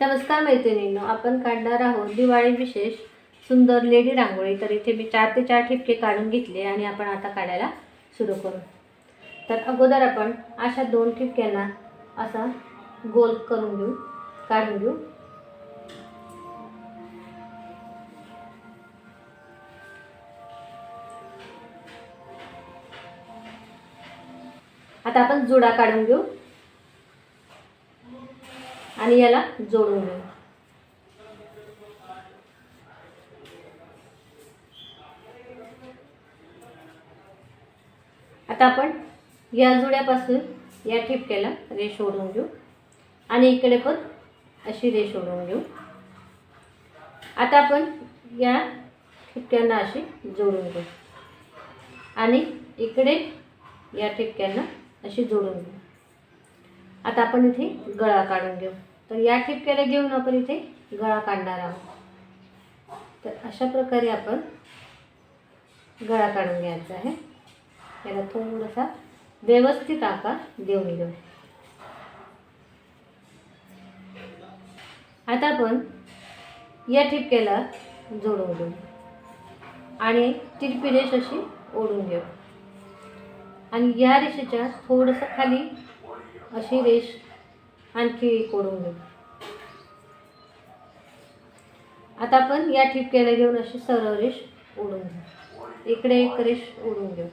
नमस्कार मैत्रिणींनो आपण काढणार आहोत दिवाळी विशेष सुंदर लेडी रांगोळी. तर इथे मी चार ते चार ठिपके काढून घेतले आणि आपण आता काढायला सुरू करू. तर अगोदर आपण अशा दोन ठिपक्यांना असा गोल करून घेऊ काढून घेऊ. आता आपण जुडा काढून घेऊ. आणि याला जोडून घेऊ आता आपण या जुड्यापासून या ठिपक्याला रेष ओढून घेऊ. आणि इकडे पण अशी रेष ओढून घेऊ. आता आपण या ठिपक्यांना अशी जोडून घेऊ. आणि इकडे या ठिपक्यांना अशी जोडून घेऊ. आता आपण इथे गळा काढून घेऊ. तर या ठिपक्याला घेऊन आपण इथे गळा काढणार आहोत. तर अशा प्रकारे आपण गळा काढून घ्यायचा आहे. याला थोडासा व्यवस्थित आकार देऊन घेऊ. आता आपण या ठिपक्याला जोडून घेऊ. आणि तिरपी रेष अशी ओढून घेऊ. आणि या रेषेच्या थोडंसं खाली अशी रेष आणखी एक घेऊ. आता आपण या ठिपक्याला घेऊन अशी सरळ रेष ओढून घेऊ. इकडे एक रेष ओढून घेऊ.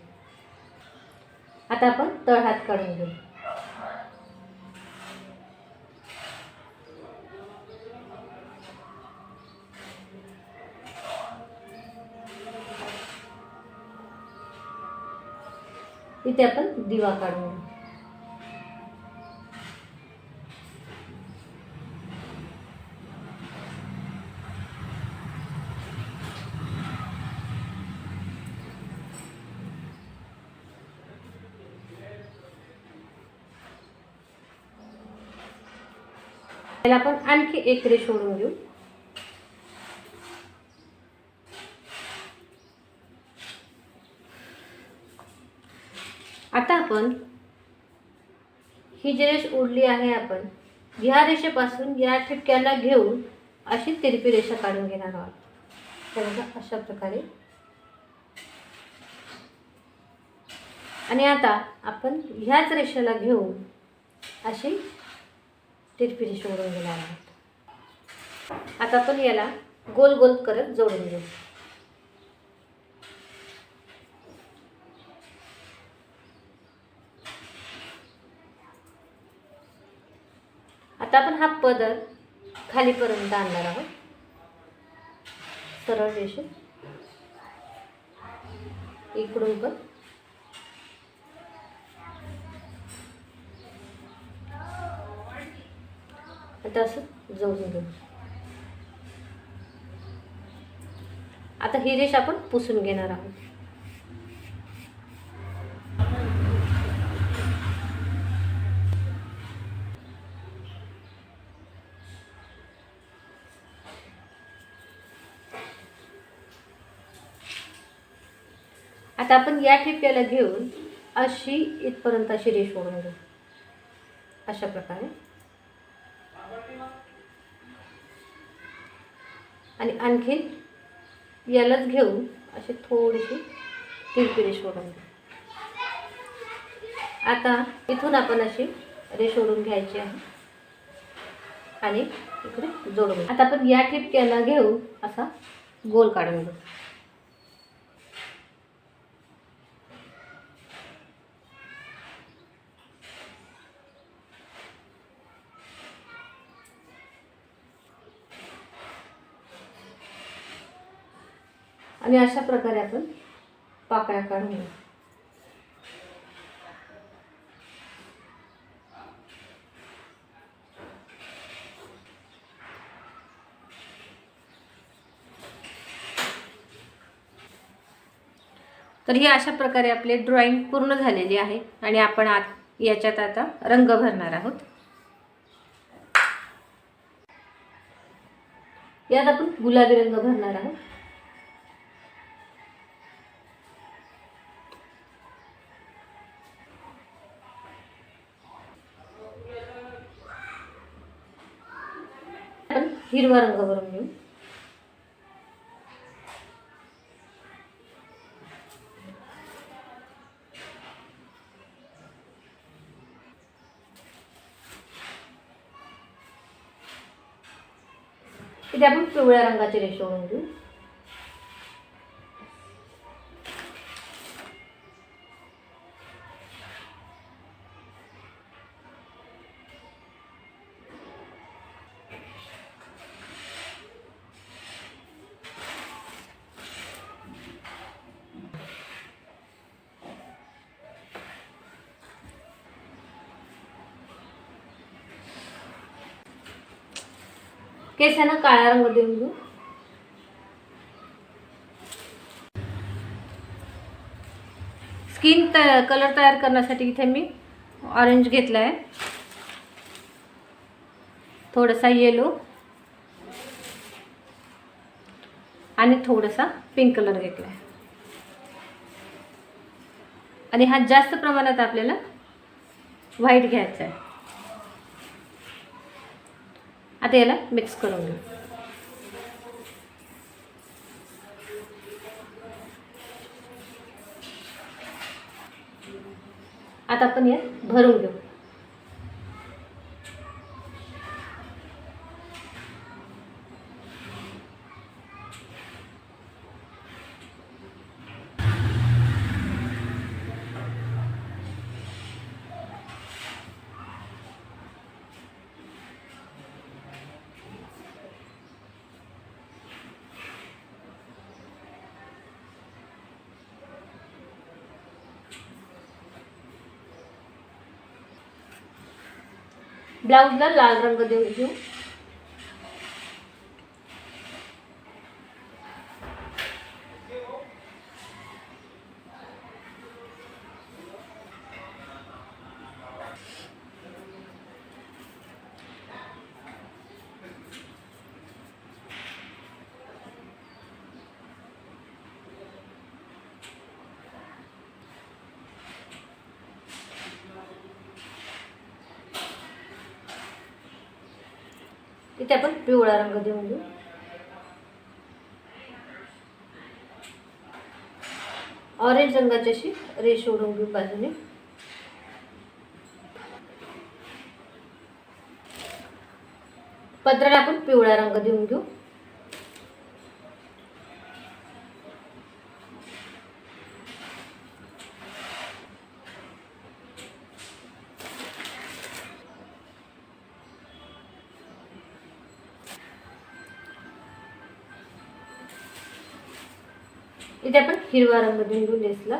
आता आपण तळहात काढून घेऊ. इथे आपण दिवा काढून घेऊ. त्याला आपण आणखी एक रेष ओढून घेऊ आता आपण ही जी रेष ओढली आहे आपण ह्या रेषेपासून या ठिपक्याला घेऊन अशी तिरपी रेषा काढून घेणार आहोत. तर अशा प्रकारे. आणि आता आपण ह्याच रेषेला घेऊन अशी तिरपी रेषा घेणार आहोत आता आपण याला गोल गोल करत जोडून घेऊ. आता आपण हा पदर खालीपर्यंत आणणार आहोत. सरळ रेषे इकडून पण. आता असं जोडून घेऊ. आता ही रेष आपण पुसून घेणार आहोत. आता आपण या ठिपक्याला घेऊन अशी इथपर्यंत अशी रेष ओढून घेऊ. अशा प्रकारे. आणि आणखीन यालाच घेऊन अशी थोडीशी तिरपी रेष ओढून घेऊ आता इथून आपण अशी रेष ओढून घ्यायची आहे. आणि इकडे जोडून आता आपण या ठिपक्याला घेऊन असा गोल काढून घेऊ. आणि अशा प्रकारे आपण पाकळ्या काढून तर ही अशा प्रकारे आपले ड्रॉइंग पूर्ण झालेली आहे आणि आपण आत याच्यात आता रंग भरणार आहोत. यात आपण गुलाबी रंग भरणार आहोत. हिरवा रंग भरून घेऊ इथे केसांना काळा रंग देऊन घेऊ. स्किन त कलर तयार करण्यासाठी इथे मी ऑरेंज घेतला आहे थोडासा येलो आणि थोडासा पिंक कलर घेतला आहे आणि हा जास्त प्रमाणात आपल्याला व्हाईट घ्यायचा आहे. आता याला मिक्स करून घेऊ. आता आपण यात भरून घेऊ. ब्लाऊजला लाल रंग देऊ घेऊ इथे आपण पिवळा रंग देऊन घेऊ. ऑरेंज रंगाची अशी रेष ओढून घेऊ बाजूने. पत्राला आपण पिवळा रंग देऊन घेऊ. इथे आपण हिरवा रंग देऊन नेसला.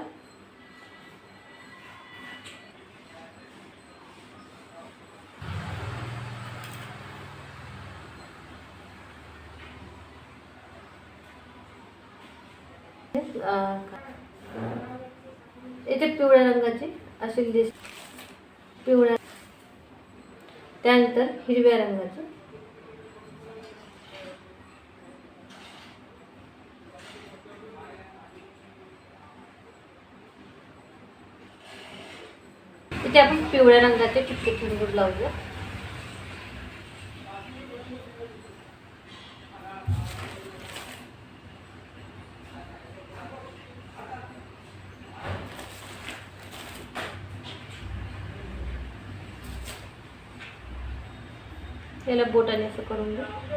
लेसला इथे पिवळ्या रंगाची अशी दिस पिवळ्या त्यानंतर हिरव्या रंगाची. इथे आपण पिवळ्या रंगाचे टिपके ठेवून लावूया. याला बोटाने असं करून घेऊ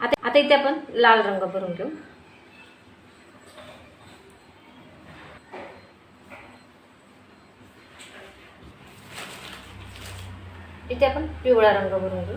आता आता इथे आपण लाल रंग भरून घेऊ. इथे आपण पिवळा रंग भरून घेऊ.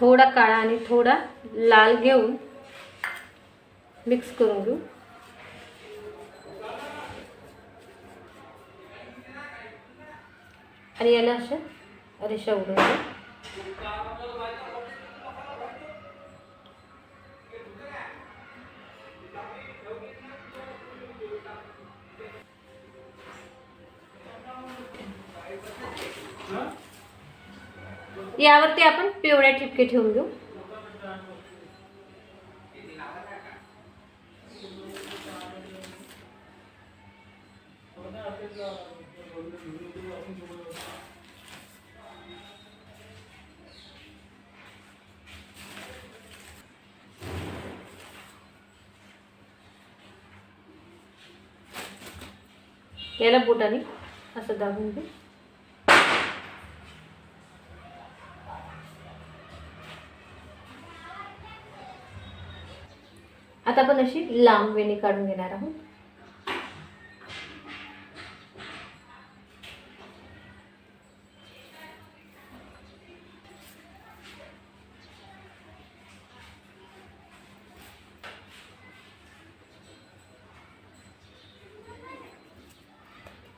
थोडा काळा आणि थोडा लाल घेऊन मिक्स करून घेऊ. आणि याला असं रेषा उडून यावरती आपण पिवळ्या ठिपके ठेवून घेऊ. याला बोटाने असं दाबून घेऊ. आता आपण अशी लांब वेणी काढून घेणार आहोत.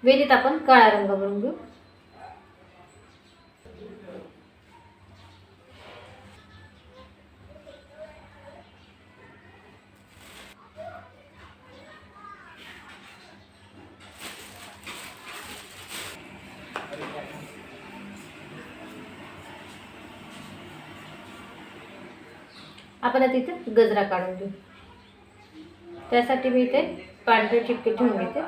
वेणीत आपण काळा रंग भरून घेऊ. आपण आता इथे गजरा काढून घेऊ. त्यासाठी मी इथे पांढरे ठिपके ठेवून घेते.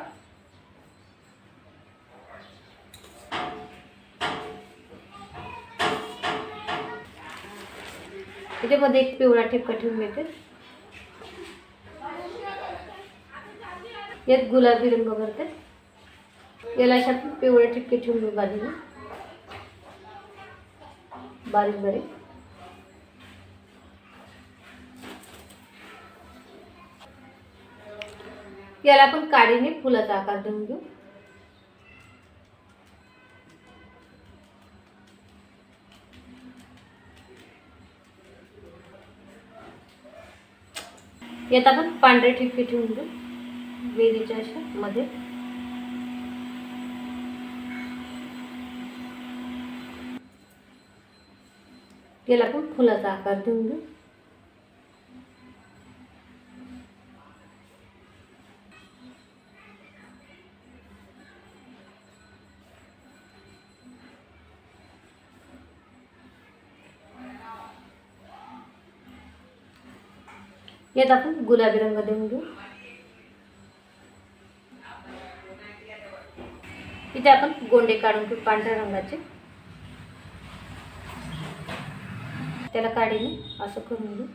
इथे मध्ये एक पिवळा ठिपका ठेवून घेते. यात गुलाबी रंग भरते. याला अशा पिवळे ठिपके ठेवून घेऊ बाजूला बारीक बारीक. याला आपण काडीने फुलाचा आकार देऊन घेऊ. यात आपण पांढरे ठिपके ठेवून घेऊ. वेलीच्या अशा मध्ये. याला आपण फुलाचा आकार देऊन घेऊ. यात आपण गुलाबी रंग देऊन घेऊ. इथे आपण गोंडे काढून घेऊ पांढऱ्या रंगाचे. त्याला काढीने असं करून घेऊ.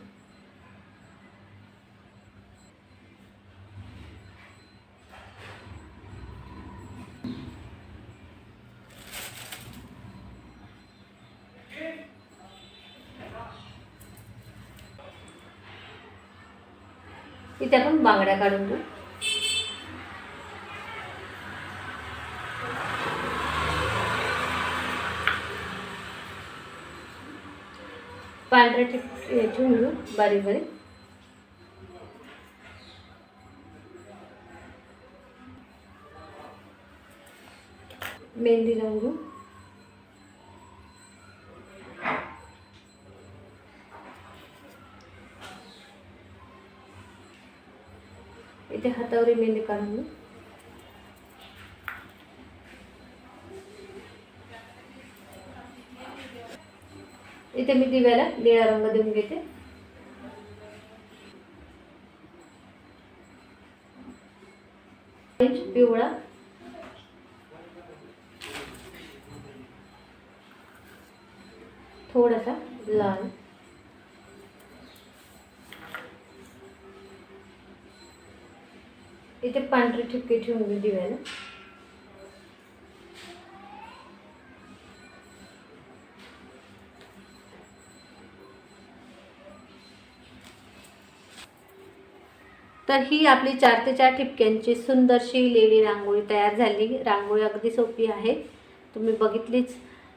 इथे आपण बांगड्या काढून घेऊ पांढऱ्या ठिप ठेवून घेऊ बारीक हातावर मेहंदी काढून घेऊ इथे मी दिव्याला निळा रंग देऊन घेते. पिवळा. थोडासा लाल. इथे पांढरी ठिपके ठेवून घेऊ दिव्याला. तर ही आपली चार ते चार ठिपक्यांची सुंदरशी लेडी रांगोळी तयार झाली. रांगोळी अगदी सोपी आहे. तुम्ही बघितलीच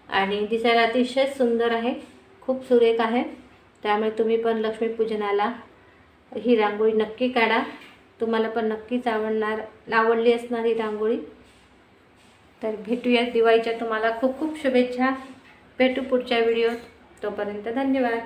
आणि दिसायला अतिशय सुंदर आहे. खूप सुरेख आहे. त्यामुळे तुम्ही पण लक्ष्मीपूजनाला ही रांगोळी नक्की काढा. तुम्हाला पण नक्कीच आवडणार आवडली असणार ही रांगोळी. तर भेटूया दिवाळीच्या तुम्हाला खूप खूप शुभेच्छा. भेटू पुढच्या व्हिडिओत. तोपर्यंत धन्यवाद.